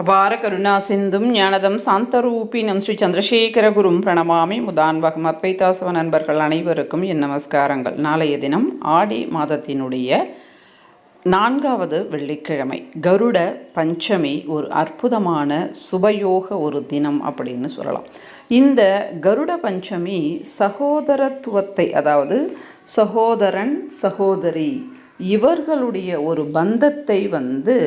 அபார கருணா சிந்தும் ஞானதம் சாந்தரூபினம் ஸ்ரீ சந்திரசேகர குரும் பிரணமாமி முதான்வகம் அத்வைதாசவ நண்பர்கள் அனைவருக்கும் என் நமஸ்காரங்கள். நாளைய தினம் ஆடி மாதத்தினுடைய நான்காவது வெள்ளிக்கிழமை. கருட பஞ்சமி ஒரு அற்புதமான சுபயோக ஒரு தினம் அப்படின்னு சொல்லலாம். இந்த கருட பஞ்சமி சகோதரத்துவத்தை அதாவது சகோதரன் சகோதரி இவர்களுடைய ஒரு பந்தத்தை வந்து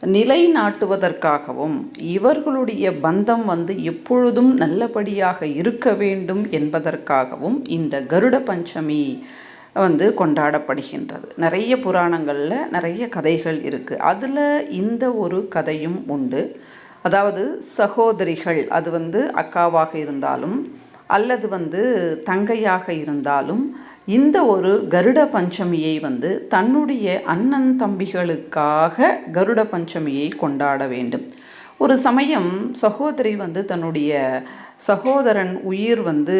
நிலைநாட்டுவதற்காகவும் இவர்களுடைய பந்தம் வந்து எப்பொழுதும் நல்லபடியாக இருக்க வேண்டும் என்பதற்காகவும் இந்த கருட பஞ்சமி வந்து கொண்டாடப்படுகின்றது. நிறைய புராணங்களில் நிறைய கதைகள் இருக்குது அதில் இந்த ஒரு கதையும் உண்டு. அதாவது சகோதரிகள் அது வந்து அக்காவாக இருந்தாலும் அல்லது வந்து தங்கையாக இருந்தாலும் இந்த ஒரு கருட பஞ்சமியை வந்து தன்னுடைய அண்ணன் தம்பிகளுக்காக கருட பஞ்சமியை கொண்டாட வேண்டும். ஒரு சமயம் சகோதரி வந்து தன்னுடைய சகோதரன் உயிர் வந்து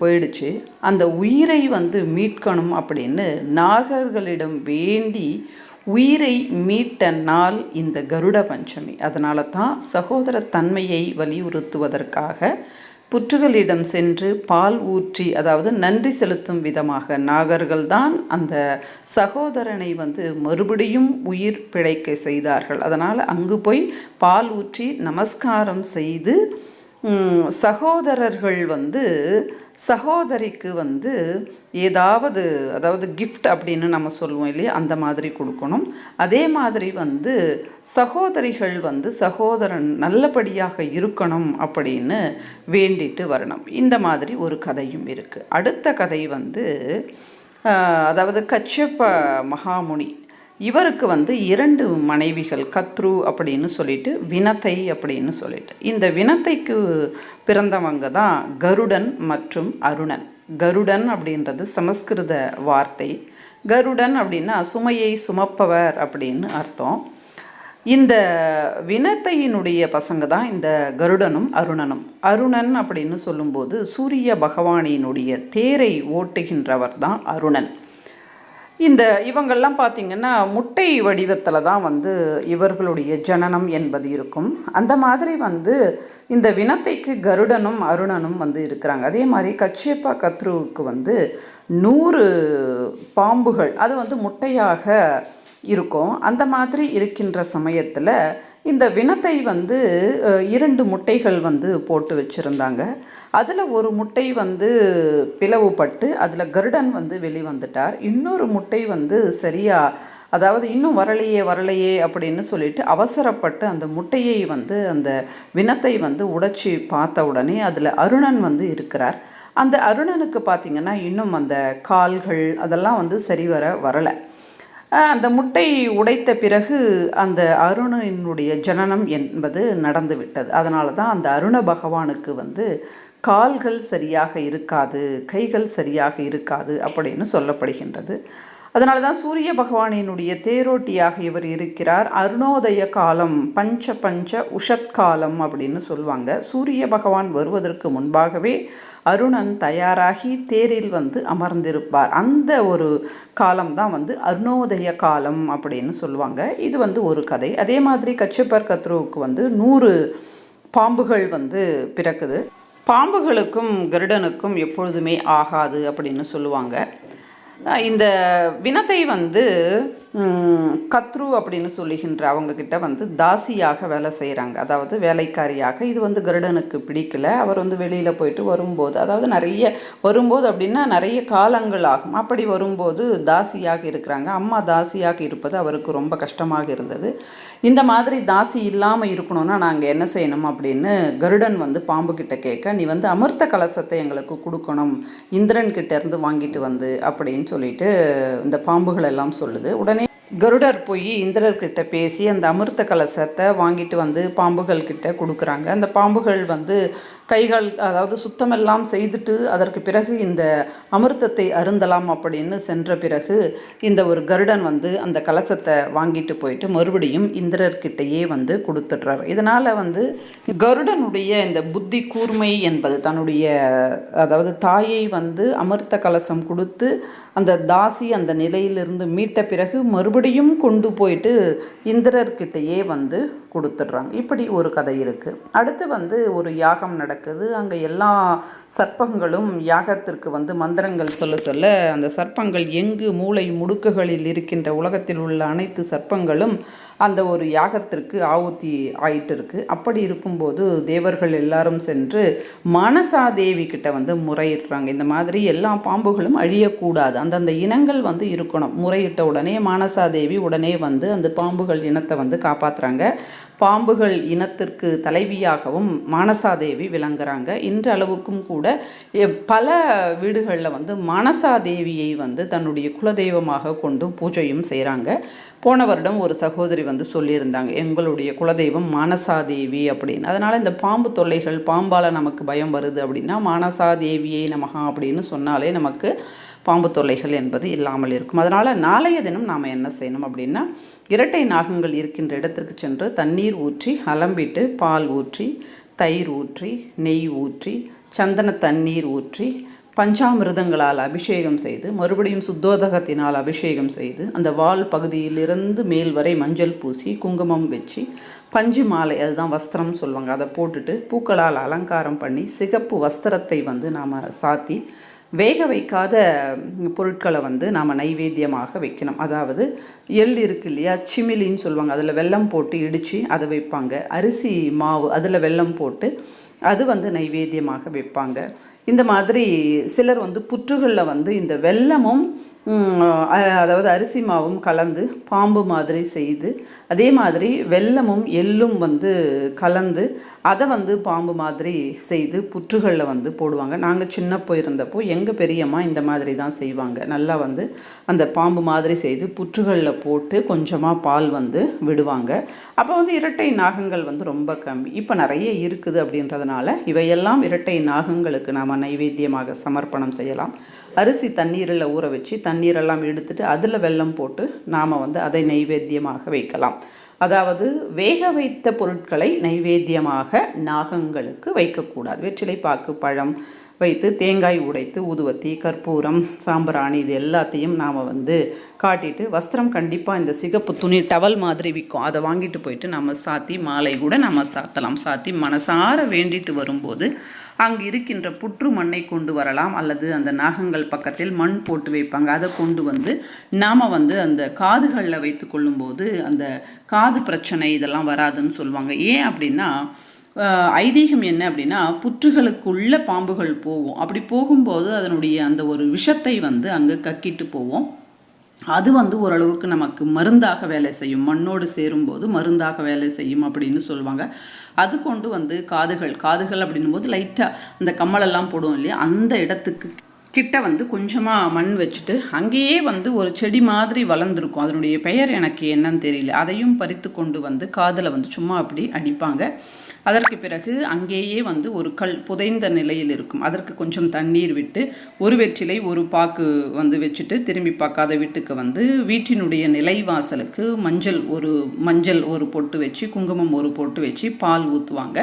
போயிடுச்சு. அந்த உயிரை வந்து மீட்கணும் அப்படின்னு நாகர்களிடம் வேண்டி உயிரை மீட்ட நாள் இந்த கருட பஞ்சமி. அதனால தான் சகோதர தன்மையை வலியுறுத்துவதற்காக புற்றுகளிடம் சென்று பால் ஊற்றி அதாவது நன்றி செலுத்தும் விதமாக நாகர்கள்தான் அந்த சகோதரனை வந்து மறுபடியும் உயிர் பிழைக்க செய்தார்கள். அதனால் அங்கு போய் பால் ஊற்றி நமஸ்காரம் செய்து சகோதரர்கள் வந்து சகோதரிக்கு வந்து ஏதாவது அதாவது கிஃப்ட் அப்படின்னு நம்ம சொல்லுவோம் இல்லையா அந்த மாதிரி கொடுக்கணும். அதே மாதிரி வந்து சகோதரிகள் வந்து சகோதரன் நல்லபடியாக இருக்கணும் அப்படின்னு வேண்டிட்டு வரணும். இந்த மாதிரி ஒரு கதையும் இருக்குது அடுத்த கதை வந்து அதாவது கச்சப்ப மகாமுனி. இவருக்கு வந்து இரண்டு மனைவிகள் கத்ரு அப்படின்னு சொல்லிட்டு வினத்தை அப்படின்னு சொல்லிட்டு. இந்த வினத்தைக்கு பிறந்தவங்க தான் கருடன் மற்றும் அருணன். கருடன் அப்படின்றது சமஸ்கிருத வார்த்தை. கருடன் அப்படின்னா சுமையை சுமப்பவர் அப்படின்னு அர்த்தம். இந்த வினத்தையினுடைய பசங்க தான் இந்த கருடனும் அருணனும். அருணன் அப்படின்னு சொல்லும்போது சூரிய பகவானினுடைய தேரை ஓட்டுகின்றவர் தான் அருணன். இந்த இவங்கள்லாம் பார்த்திங்கன்னா முட்டை வடிவத்தில் தான் வந்து இவர்களுடைய ஜனனம் என்பது இருக்கும். அந்த மாதிரி வந்து இந்த வினத்தைக்கு கருடனும் அருணனும் வந்து இருக்கிறாங்க. அதே மாதிரி கச்சியப்பா கத்ருவுக்கு வந்து நூறு பாம்புகள் அது வந்து முட்டையாக இருக்கும். அந்த மாதிரி இருக்கின்ற சமயத்தில் இந்த வினத்தை வந்து இரண்டு முட்டைகள் வந்து போட்டு வச்சுருந்தாங்க. அதில் ஒரு முட்டை வந்து பிளவுபட்டு அதில் கருடன் வந்து வெளிவந்துட்டார். இன்னொரு முட்டை வந்து சரியாக அதாவது இன்னும் வரலையே வரலையே அப்படின்னு சொல்லிட்டு அவசரப்பட்டு அந்த முட்டையை வந்து அந்த வினத்தை வந்து உடைச்சி பார்த்த உடனே அதில் அருணன் வந்து இருக்கிறார். அந்த அருணனுக்கு பார்த்திங்கன்னா இன்னும் அந்த கால்கள் அதெல்லாம் வந்து சரிவர வரலை. அந்த முட்டை உடைத்த பிறகு அந்த அருணனுடைய ஜனனம் என்பது நடந்துவிட்டது. அதனால தான் அந்த அருண பகவானுக்கு வந்து கால்கள் சரியாக இருக்காது கைகள் சரியாக இருக்காது அப்படின்னு சொல்லப்படுகின்றது. அதனால தான் சூரிய பகவானினுடைய தேரோட்டியாக இவர் இருக்கிறார். அருணோதய காலம் பஞ்ச பஞ்ச உஷத்காலம் அப்படின்னு சொல்லுவாங்க. சூரிய பகவான் வருவதற்கு முன்பாகவே அருணன் தயாராகி தேரில் வந்து அமர்ந்திருப்பார். அந்த ஒரு காலம் தான் வந்து அருணோதய காலம் அப்படின்னு சொல்லுவாங்க. இது வந்து ஒரு கதை. அதே மாதிரி கச்சிப்பர் கத்ருவுக்கு வந்து நூறு பாம்புகள் வந்து பிறக்குது. பாம்புகளுக்கும் கருடனுக்கும் எப்பொழுதுமே ஆகாது அப்படின்னு சொல்லுவாங்க. இந்த வினத்தை வந்து கத்ரு அப்படின்னு சொல்லுகின்ற அவங்கக்கிட்ட வந்து தாசியாக வேலை செய்கிறாங்க அதாவது வேலைக்காரியாக. இது வந்து கருடனுக்கு பிடிக்கல. அவர் வந்து வெளியில் போயிட்டு வரும்போது அதாவது நிறைய வரும்போது அப்படின்னா நிறைய காலங்கள் ஆகும். அப்படி வரும்போது தாசியாக இருக்கிறாங்க. அம்மா தாசியாக இருப்பது அவருக்கு ரொம்ப கஷ்டமாக இருந்தது. இந்த மாதிரி தாசி இல்லாமல் இருக்கணும்னா நாங்கள் என்ன செய்யணும் அப்படின்னு கருடன் வந்து பாம்பு கிட்ட கேட்க நீ வந்து அமிர்த கலசத்தை எங்களுக்கு கொடுக்கணும். இந்திரன் கிட்டேருந்து வாங்கிட்டு வந்து அப்படின்னு சொல்லிட்டு இந்த பாம்புகள் எல்லாம் சொல்லுது. உடனே கருடர் போய் இந்திரர்கிட்ட பேசி அந்த அமிர்த கலசத்தை வாங்கிட்டு வந்து பாம்புகள் கிட்ட கொடுக்குறாங்க. அந்த பாம்புகள் வந்து கைகள் அதாவது சுத்தமெல்லாம் செய்துட்டு அதற்கு பிறகு இந்த அமிர்தத்தை அருந்தலாம் அப்படின்னு சென்ற பிறகு இந்த ஒரு கருடன் வந்து அந்த கலசத்தை வாங்கிட்டு போயிட்டு மறுபடியும் இந்திரர்கிட்டயே வந்து கொடுத்துட்றாரு. இதனால் வந்து கருடனுடைய இந்த புத்தி கூர்மை என்பது தன்னுடைய அதாவது தாயை வந்து அமிர்த கலசம் கொடுத்து அந்த தாசி அந்த நிலையிலிருந்து மீட்ட பிறகு மறுபடியும் கொண்டு போயிட்டு இந்திரர்கிட்டயே வந்து கொடுத்துட்றாங்க. இப்படி ஒரு கதை இருக்குது அடுத்து வந்து ஒரு யாகம் நடக்குது. அங்கே எல்லா சர்ப்பங்களும் யாகத்திற்கு வந்து மந்திரங்கள் சொல்ல சொல்ல அந்த சர்ப்பங்கள் எங்கு மூளை முடுக்குகளில் இருக்கின்ற உலகத்தில் உள்ள அனைத்து சர்ப்பங்களும் அந்த ஒரு யாகத்திற்கு ஆவுத்தி ஆயிட்டு இருக்கு. அப்படி இருக்கும்போது தேவர்கள் எல்லாரும் சென்று மனசா தேவி கிட்ட வந்து முறையிடுறாங்க. இந்த மாதிரி எல்லா பாம்புகளும் அழியக்கூடாது. அந்தந்த இனங்கள் வந்து இருக்கணும். முறையிட்ட உடனே மானசாதேவி உடனே வந்து அந்த பாம்புகள் இனத்தை வந்து காப்பாற்றுறாங்க பாம்புகள் இனத்திற்கு தலைவியாகவும் மானசாதேவி விளங்குறாங்க. இன்றளவுக்கும் கூட பல வீடுகளில் வந்து மானசாதேவியை வந்து தன்னுடைய குலதெய்வமாக கொண்டு பூஜையும் செய்கிறாங்க போன வருடம் ஒரு சகோதரி வந்து சொல்லியிருந்தாங்க எங்களுடைய குலதெய்வம் மானசாதேவி அப்படின்னு. அதனால் இந்த பாம்பு தொல்லைகள் பாம்பால் நமக்கு பயம் வருது அப்படின்னா மானசாதேவியை நமகா அப்படின்னு சொன்னாலே நமக்கு பாம்பு தொல்லைகள் என்பது இல்லாமல் இருக்கும். அதனால் நாளைய தினம் நாம் என்ன செய்யணும் அப்படின்னா இரட்டை நாகங்கள் இருக்கின்ற இடத்திற்கு சென்று தண்ணீர் ஊற்றி அலம்பிட்டு பால் ஊற்றி தயிர் ஊற்றி நெய் ஊற்றி சந்தன தண்ணீர் ஊற்றி பஞ்சாமிரதங்களால் அபிஷேகம் செய்து மறுபடியும் சுத்தோதகத்தினால் அபிஷேகம் செய்து அந்த வால் பகுதியிலிருந்து மேல் வரை மஞ்சள் பூசி குங்குமம் வச்சு பஞ்சு மாலை அதுதான் வஸ்திரம் சொல்லுவாங்க. அதை போட்டுட்டு பூக்களால் அலங்காரம் பண்ணி சிகப்பு வஸ்திரத்தை வந்து நாம் சாத்தி வேக வைக்காத பொருட்களை வந்து நாம் நைவேத்தியமாக வைக்கணும். அதாவது எள் இருக்கு இல்லையா சிமிலின்னு சொல்லுவாங்க. அதில் வெல்லம் போட்டு இடித்து அதை வைப்பாங்க. அரிசி மாவு அதில் வெல்லம் போட்டு அது வந்து நைவேத்தியமாக வைப்பாங்க. இந்த மாதிரி சிலர் வந்து புற்றுகளில் வந்து இந்த வெல்லமும் அதாவது அரிசி மாவும் கலந்து பாம்பு மாதிரி செய்து அதே மாதிரி வெல்லமும் எள்ளும் வந்து கலந்து அதை வந்து பாம்பு மாதிரி செய்து புற்றுகளில் வந்து போடுவாங்க. நாங்கள் சின்ன போயிருந்தப்போ எங்கள் பெரியம்மா இந்த மாதிரி தான் செய்வாங்க. நல்லா வந்து அந்த பாம்பு மாதிரி செய்து புற்றுகளில் போட்டு கொஞ்சமாக பால் வந்து விடுவாங்க. அப்போ வந்து இரட்டை நாகங்கள் வந்து ரொம்ப கம்மி. இப்போ நிறைய இருக்குது அப்படின்றதுனால இவையெல்லாம் இரட்டை நாகங்களுக்கு நாம் நைவேத்தியமாக சமர்ப்பணம் செய்யலாம். அரிசி தண்ணீரில் ஊற வச்சு தண்ணீரெல்லாம் எடுத்துட்டு அதில் வெல்லம் போட்டு நாம் வந்து அதை நைவேத்தியமாக வைக்கலாம். அதாவது வேக வைத்த பொருட்களை நைவேத்தியமாக நாகங்களுக்கு வைக்கக்கூடாது. வெற்றிலை பாக்கு பழம் வைத்து தேங்காய் உடைத்து ஊதுவத்தி கற்பூரம் சாம்பிராணி இது எல்லாத்தையும் நாம் வந்து காட்டிட்டு வஸ்திரம் கண்டிப்பாக இந்த சிகப்பு துணி டவல் மாதிரி விற்கும். அதை வாங்கிட்டு போயிட்டு நம்ம சாத்தி மாலை கூட நம்ம சாத்தலாம். சாத்தி மனசார வேண்டிட்டு வரும்போது அங்கு இருக்கின்ற புற்று மண்ணை கொண்டு வரலாம். அல்லது அந்த நாகங்கள் பக்கத்தில் மண் போட்டு வைப்பாங்க. அதை கொண்டு வந்து நாம் வந்து அந்த காதுகளில் வைத்து கொள்ளும்போது அந்த காது பிரச்சனை இதெல்லாம் வராதுன்னு சொல்லுவாங்க. ஏன் அப்படின்னா ஐதீகம் என்ன அப்படின்னா புற்றுகளுக்குள்ள பாம்புகள் போகும் அப்படி போகும்போது அதனுடைய அந்த ஒரு விஷத்தை வந்து அங்கே கக்கிட்டு போவோம். அது வந்து ஓரளவுக்கு நமக்கு மருந்தாக வேலை செய்யும். மண்ணோடு சேரும்போது மருந்தாக வேலை செய்யும் அப்படின்னு சொல்லுவாங்க. அது கொண்டு வந்து காதுகள் காதுகள் அப்படின்னும் போது லைட்டாக அந்த கம்மலெல்லாம் போடுவோம் இல்லையா? அந்த இடத்துக்கு கிட்ட வந்து கொஞ்சமாக மண் வச்சுட்டு அங்கேயே வந்து ஒரு செடி மாதிரி வளர்ந்துருக்கும். அதனுடைய பெயர் எனக்கு என்னன்னு தெரியல. அதையும் பறித்து கொண்டு வந்து காதில் வந்து சும்மா அப்படி அடிப்பாங்க. அதற்கு பிறகு அங்கேயே வந்து ஒரு கல் புதைந்த நிலையில் இருக்கும். அதற்கு கொஞ்சம் தண்ணீர் விட்டு ஒரு வெற்றிலை ஒரு பாக்கு வந்து வச்சுட்டு திரும்பி பார்க்காத வீட்டுக்கு வந்து வீட்டினுடைய நிலைவாசலுக்கு மஞ்சள் ஒரு மஞ்சள் ஒரு பொட்டு வச்சு குங்குமம் ஒரு பொட்டு வச்சு பால் ஊற்றுவாங்க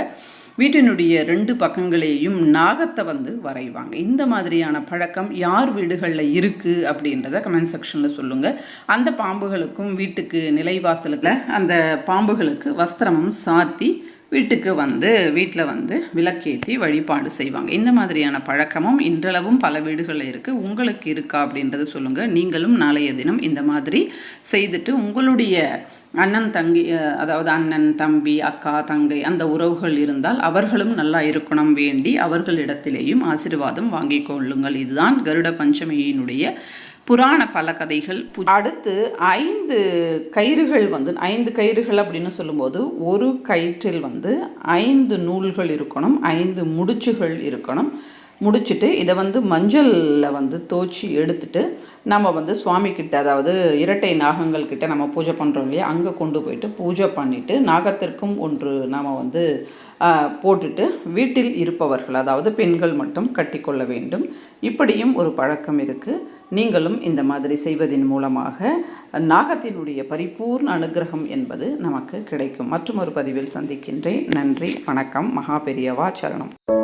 வீட்டினுடைய ரெண்டு பக்கங்களையும் நாகத்தை வந்து வரைவாங்க. இந்த மாதிரியான பழக்கம் யார் வீடுகளில் இருக்குது அப்படின்றத கமெண்ட் செக்ஷனில் சொல்லுங்கள் அந்த பாம்புகளுக்கும் வீட்டுக்கு நிலைவாசலுக்கு அந்த பாம்புகளுக்கு வஸ்திரமும் சாத்தி வீட்டுக்கு வந்து வீட்டில் வந்து விளக்கேற்றி வழிபாடு செய்வாங்க. இந்த மாதிரியான பழக்கமும் இன்றளவும் பல வீடுகளில் இருக்குது உங்களுக்கு இருக்கா அப்படின்றத சொல்லுங்கள் நீங்களும் நாளைய தினம் இந்த மாதிரி செய்துட்டு உங்களுடைய அண்ணன் தங்கி அதாவது அண்ணன் தம்பி அக்கா தங்கை அந்த உறவுகள் இருந்தால் அவர்களும் நல்லா இருக்கணும் வேண்டி அவர்களிடத்திலேயும் ஆசீர்வாதம் வாங்கிக் கொள்ளுங்கள். இதுதான் கருட பஞ்சமியினுடைய புராண பல கதைகள் அடுத்து ஐந்து கயிறுகள் வந்து ஐந்து கயிறுகள் அப்படின்னு சொல்லும்போது ஒரு கயிற்றில் வந்து ஐந்து நூல்கள் இருக்கணும் ஐந்து முடிச்சுகள் இருக்கணும். முடிச்சுட்டு இதை வந்து மஞ்சளில் வந்து தோச்சி எடுத்துட்டு நம்ம வந்து சுவாமி கிட்ட அதாவது இரட்டை நாகங்கள் கிட்ட நம்ம பூஜை பண்ணுறோம் இல்லையா அங்கே கொண்டு போயிட்டு பூஜை பண்ணிவிட்டு நாகத்திற்கும் ஒன்று நாம் வந்து போட்டுட்டு வீட்டில் இருப்பவர்கள் அதாவது பெண்கள் மட்டும் கட்டிக்கொள்ள வேண்டும். இப்படியும் ஒரு பழக்கம் இருக்குது நீங்களும் இந்த மாதிரி செய்வதன் மூலமாக நாகத்தினுடைய பரிபூர்ண அனுகிரகம் என்பது நமக்கு கிடைக்கும். மற்றும் ஒரு பதிவில் சந்திக்கின்றேன். நன்றி வணக்கம். மகா பெரியவா சரணம்.